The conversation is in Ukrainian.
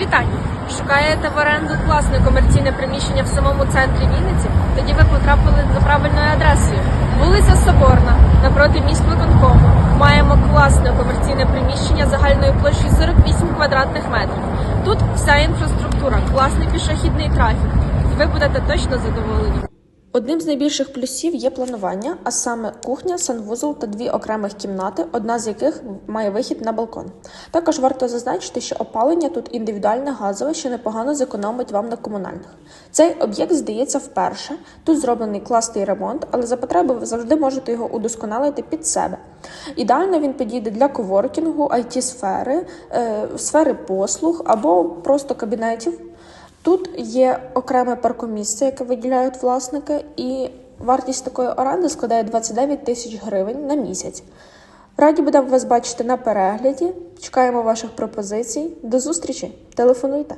вітання! Шукаєте в оренду класне комерційне приміщення в самому центрі Вінниці? Тоді ви потрапили за правильною адресою. Вулиця Соборна, напроти міськвиконкому. Маємо класне комерційне приміщення загальною площею 48 квадратних метрів. Тут вся інфраструктура, класний пішохідний трафік. І ви будете точно задоволені. Одним з найбільших плюсів є планування, а саме кухня, санвузол та дві окремих кімнати, одна з яких має вихід на балкон. Також варто зазначити, що опалення тут індивідуальне газове, що непогано зекономить вам на комунальних. Цей об'єкт здається вперше. Тут зроблений класний ремонт, але за потреби ви завжди можете його удосконалити під себе. Ідеально він підійде для коворкінгу, it сфери е, сфери послуг або просто кабінетів. Тут є окреме паркомісце, яке виділяють власники, і вартість такої оренди складає 29 тисяч гривень на місяць. Раді будемо вас бачити на перегляді. Чекаємо ваших пропозицій. До зустрічі! Телефонуйте.